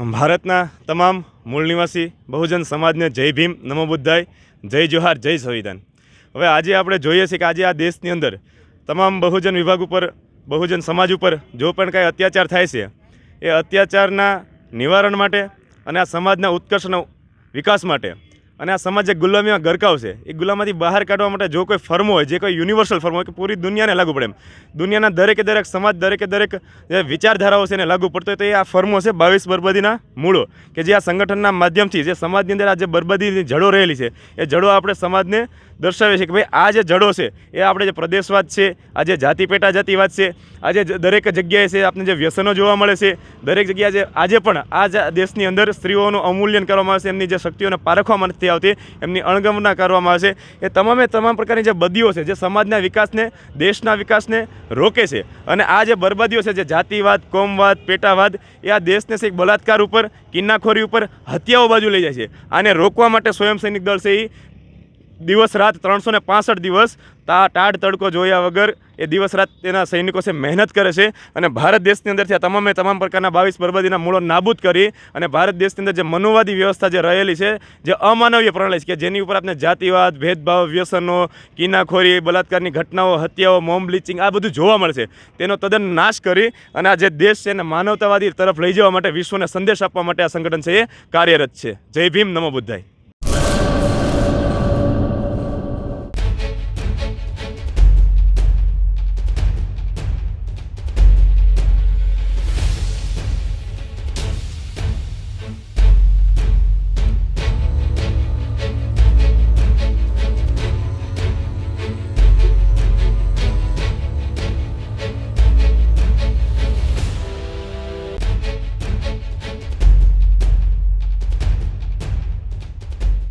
ભારતના તમામ મૂળ નિવાસી બહુજન સમાજને જય ભીમ, નમો બુદ્ધાય, જય જોહાર, જય સંવિધાન. હવે આજે આપણે જોઈએ છીએ કે આજે આ દેશની અંદર તમામ બહુજન વિભાગ ઉપર, બહુજન સમાજ ઉપર જો પણ કાંઈ અત્યાચાર થાય છે, એ અત્યાચારના નિવારણ માટે અને આ સમાજના ઉત્કર્ષનો વિકાસ માટે અને આ સમાજ જે ગુલામીમાં ગરકાવ છે એ ગુલામાંથી બહાર કાઢવા માટે જો કોઈ ફર્મ હોય, જે કોઈ યુનિવર્સલ ફર્મ હોય, કે પૂરી દુનિયાને લાગુ પડે એમ. દુનિયાના દરેકે દરેક સમાજ, દરેકે દરેક, જે વિચારધારાઓ છે એને લાગુ પડતો તો એ આ ફર્મો છે બાવીસ બરબાદીના મૂળો. કે જે આ સંગઠનના માધ્યમથી, જે સમાજની અંદર આ જે બરબાદીની જડો રહેલી છે, એ જડો આપણે સમાજને દર્શાવે છે કે ભાઈ આ જે જડો છે, એ આપણે જે પ્રદેશવાદ છે, આ જે જાતિ પેટા જાતિવાદ છે આજે દરેક જગ્યાએ છે આપણે જે વ્યસનો જોવા મળે છે, દરેક જગ્યાએ જે આજે પણ આ જ દેશની અંદર સ્ત્રીઓનું અમૂલ્યન કરવામાં આવે છે, એમની જે શક્તિઓને પારખવામાં નથી આવતી, એમની અણગમના કરવામાં આવે છે. એ તમામે તમામ પ્રકારની જે બદીઓ છે, જે સમાજના વિકાસને, દેશના વિકાસને રોકે છે. અને આ જે બરબાદીઓ છે, જે જાતિવાદ, કોમવાદ, પેટાવાદ, એ આ દેશને છે એક બલાત્કાર ઉપર, કિન્નાખોરી ઉપર હત્યાઓ બાજુ લઈ જાય છે. આને રોકવા માટે સ્વયં સૈનિક દળ છે એ દિવસ રાત ત્રણસો ને પાસઠ દિવસ તા ટાઢ તડકો જોયા વગર એ દિવસ રાત તેના સૈનિકો છે મહેનત કરે છે અને ભારત દેશની અંદરથી આ તમામે તમામ પ્રકારના બાવીસ બરબાદીના મૂળો નાબૂદ કરી અને ભારત દેશની અંદર જે મનુવાદી વ્યવસ્થા જે રહેલી છે, જે અમાનવીય પ્રણાલી છે કે જેની ઉપર આપણે જાતિવાદ, ભેદભાવ, વ્યસનો, કિનાખોરી બલાત્કારની ઘટનાઓ, હત્યાઓ, મોમ બ્લીચિંગ આ બધું જોવા મળશે તેનો તદ્દન નાશ કરી અને આ જે દેશ છે એને માનવતાવાદી તરફ લઈ જવા માટે વિશ્વને સંદેશ આપવા માટે આ સંગઠન છે એ કાર્યરત છે. જય ભીમ, નમો બુદ્ધાય.